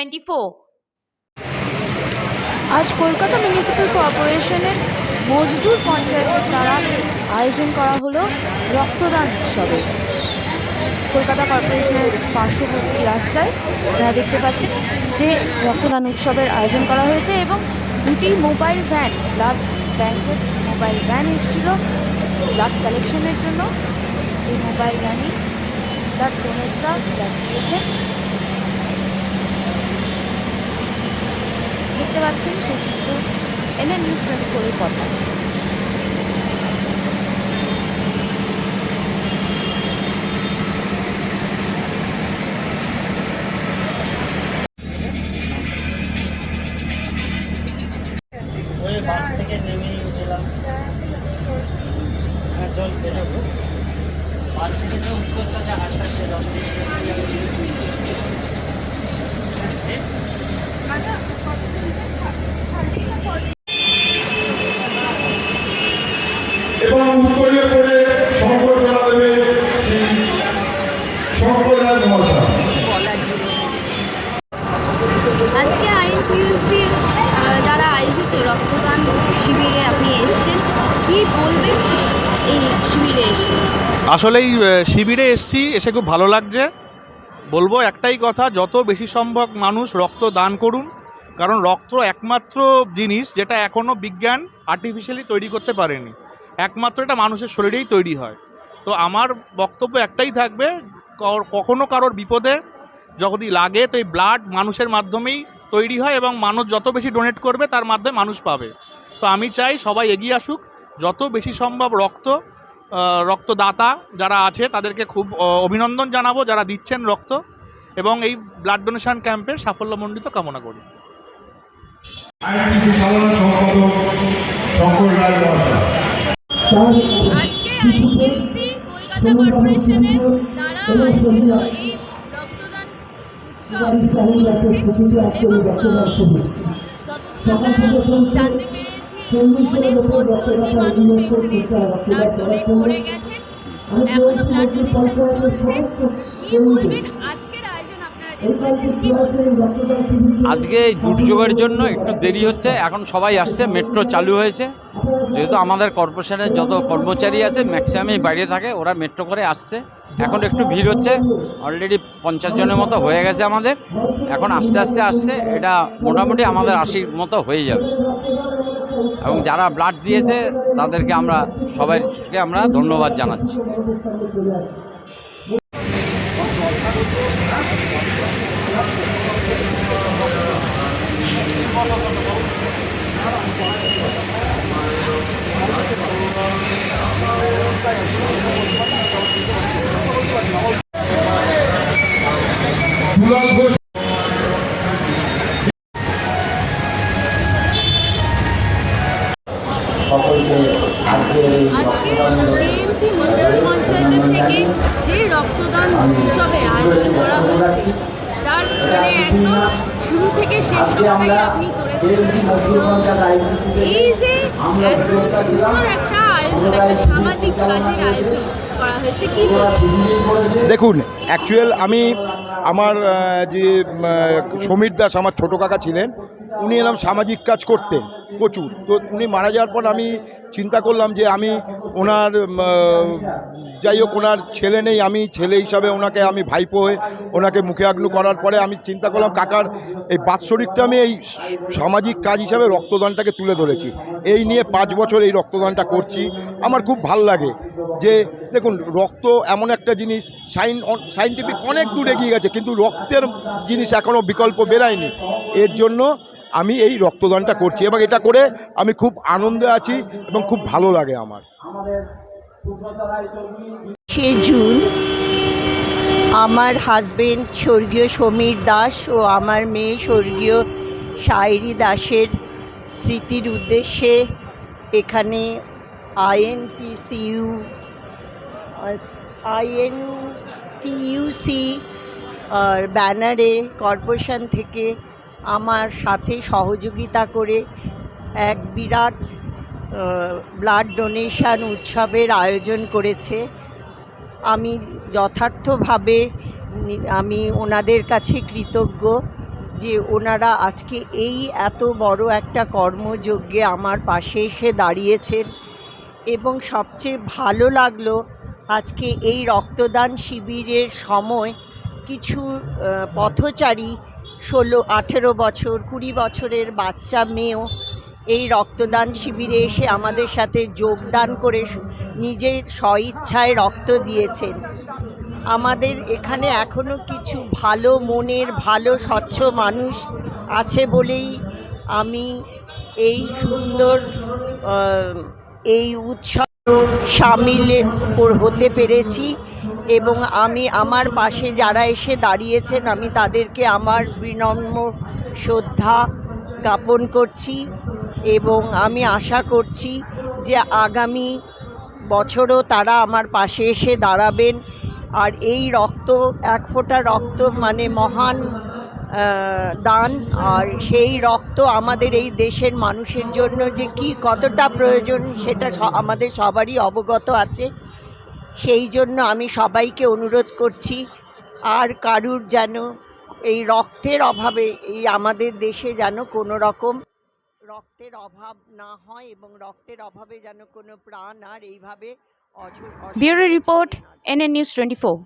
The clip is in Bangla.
টোয়েন্টি ফোর আজ কলকাতা মিউনিসিপ্যাল কর্পোরেশনের মজদুর পঞ্চায়েতের দ্বারা আয়োজন করা হলো রক্তদান উৎসবে। কলকাতা কর্পোরেশনের পার্শ্ববর্তী রাস্তায় আপনারা দেখতে পাচ্ছেন যে রক্তদান উৎসবের আয়োজন করা হয়েছে এবং দুটি মোবাইল ভ্যান ব্লাড ব্যাংকের মোবাইল ভ্যান এসেছিল ব্লাড কালেকশনের জন্য। এই মোবাইল ভ্যানই ব্লাড ডোনার্সরা ব্লাড দিয়েছেন দেখতে পাচ্ছেন সেই চিত্র এনএন নিউজ ওই বাস থেকে নেমেই এলাম হ্যাঁ থেকে তো এবং উত্তরীয় করে শঙ্কর বেলা দেবে শ্রী শঙ্করনাথ মহাশয় আজকে আইএনটিউসির দ্বারা আয়োজিত রক্তদান শিবিরে আপনি এসেছেন। কি বলবেন এই শিবিরে এসে? আসলেই আহ, শিবিরে এসছি এসে খুব ভালো লাগছে। বলব একটাই কথা, যত বেশি সম্ভব মানুষ রক্ত দান করুন, কারণ রক্ত একমাত্র জিনিস যেটা এখনও বিজ্ঞান আর্টিফিশিয়ালি তৈরি করতে পারেনি। একমাত্র এটা মানুষের শরীরেই তৈরি হয়। তো আমার বক্তব্য একটাই থাকবে কখনো কারোর বিপদে যদি লাগে তো এই ব্লাড মানুষের মাধ্যমেই তৈরি হয় এবং মানুষ যত বেশি ডোনেট করবে তার মাধ্যমে মানুষ পাবে। তো আমি চাই সবাই এগিয়ে আসুক, যত বেশি সম্ভব রক্ত রক্তদাতা যারা আছে তাদেরকে খুব অভিনন্দন জানাব যারা দিচ্ছেন রক্ত এবং এই ব্লাড ডোনেশন ক্যাম্পের সাফল্যমণ্ডিত কামনা করি। আইনটিসি সাধারণ সম্পাদক শঙ্কর রায় মহাশয়। আজকে আইএনটিউসি কলকাতা কর্পোরেশনের দ্বারা আয়োজিত এই রক্তদান উৎসব চলছে এবং যতদূর আমরা জানতে পেরেছি আজকে এই দুর্যোগের জন্য একটু দেরি হচ্ছে, এখন সবাই আসছে মেট্রো চালু হয়েছে। যেহেতু আমাদের কর্পোরেশনের যত কর্মচারী আছে ম্যাক্সিমামই বাইরে থাকে, ওরা মেট্রো করে আসছে। এখন একটু ভিড় হচ্ছে অলরেডি পঞ্চাশ জনের মতো হয়ে গেছে আমাদের। এখন আস্তে আস্তে আসছে, এটা মোটামুটি আমাদের আশির মতো হয়ে যাবে। এবং যারা ব্লাড দিয়েছে তাদেরকে আমরা সবাইকে আমরা ধন্যবাদ জানাচ্ছি। ঘোষ রক্তদান উৎসবের আয়োজন করা হয়েছে। তার মানে একদম শুরু থেকে শেষ সবটাই আপনি করেছেন। এই যে এত সুন্দর একটা আয়োজন একটা সামাজিক কাজের আয়োজন করা হয়েছে। কি দেখুন অ্যাকচুয়াল আমি আমার যে সমীর দাস আমার ছোটো কাকা ছিলেন উনি এরকম সামাজিক কাজ করতেন, প্রচুর। তো উনি মারা যাওয়ার পর আমি চিন্তা করলাম যে আমি ওনার যাই হোক, ওনার ছেলে নেই, আমি ছেলে হিসাবে ওনাকে আমি ভাইপো হয়ে ওনাকে মুখে আগ্নু করার পরে আমি চিন্তা করলাম, কাকার, এই বাৎসরিকটা আমি এই সামাজিক কাজ হিসাবে রক্তদানটাকে তুলে ধরেছি। এই নিয়ে পাঁচ বছর এই রক্তদানটা করছি। আমার খুব ভালো লাগে যে, দেখুন, রক্ত এমন একটা জিনিস, সাইন সাইন্টিফিক অনেক দূর এগিয়ে গেছে, কিন্তু রক্তের জিনিস এখনও বিকল্প বেরায়নি। এর জন্য আমি এই রক্তদানটা করছি এবং এটা করে আমি খুব আনন্দে আছি এবং খুব ভালো লাগে আমার। সে জুন আমার হাজবেন্ড স্বর্গীয় সমীর দাস ও আমার মেয়ে স্বর্গীয় শায়রি দাসের স্মৃতির উদ্দেশ্যে এখানে আইএনটিসিইউ আইএন টিইউসি ব্যানারে কর্পোরেশন থেকে আমার সাথে সহযোগিতা করে এক বিরাট ব্লাড ডোনেশন উৎসবের আয়োজন করেছে। আমি যথার্থভাবে আমি ওনাদের কাছে কৃতজ্ঞ যে ওনারা আজকে এই এত বড় একটা কর্মযজ্ঞে আমার পাশে এসে দাঁড়িয়েছেন এবং সবচেয়ে ভালো লাগল আজকে এই রক্তদান শিবিরের সময় কিছু পথচারী ষোলো, আঠেরো বছর, কুড়ি বছরের বাচ্চা মেয়েও এই রক্তদান শিবিরে এসে আমাদের সাথে যোগদান করে নিজের স্বইচ্ছায় রক্ত দিয়েছেন। আমাদের এখানে এখনও কিছু ভালো মনের, ভালো, স্বচ্ছ মানুষ আছে বলেই আমি এই সুন্দর এই উৎসব সামিল হতে পেরেছি। এবং আমি আমার পাশে যারা এসে দাঁড়িয়েছেন, আমি তাদেরকে আমার বিনম্র শ্রদ্ধা জ্ঞাপন করছি এবং আমি আশা করছি যে আগামী বছরও তারা আমার পাশে এসে দাঁড়াবেন। আর এই রক্ত, এক ফোঁটা রক্ত মানে মহান দান। আর সেই রক্ত আমাদের এই দেশের মানুষের জন্য যে কি কতটা প্রয়োজন সেটা আমাদের সবারই অবগত আছে। সেই জন্য আমি সবাইকে অনুরোধ করছি আর কারুর যেন এই রক্তের অভাবে এই আমাদের দেশে যেন কোনো রকম রক্তের অভাব না হয় এবং রক্তের অভাবে যেন কোনো প্রাণ আর এইভাবে bureau report. NN news twenty four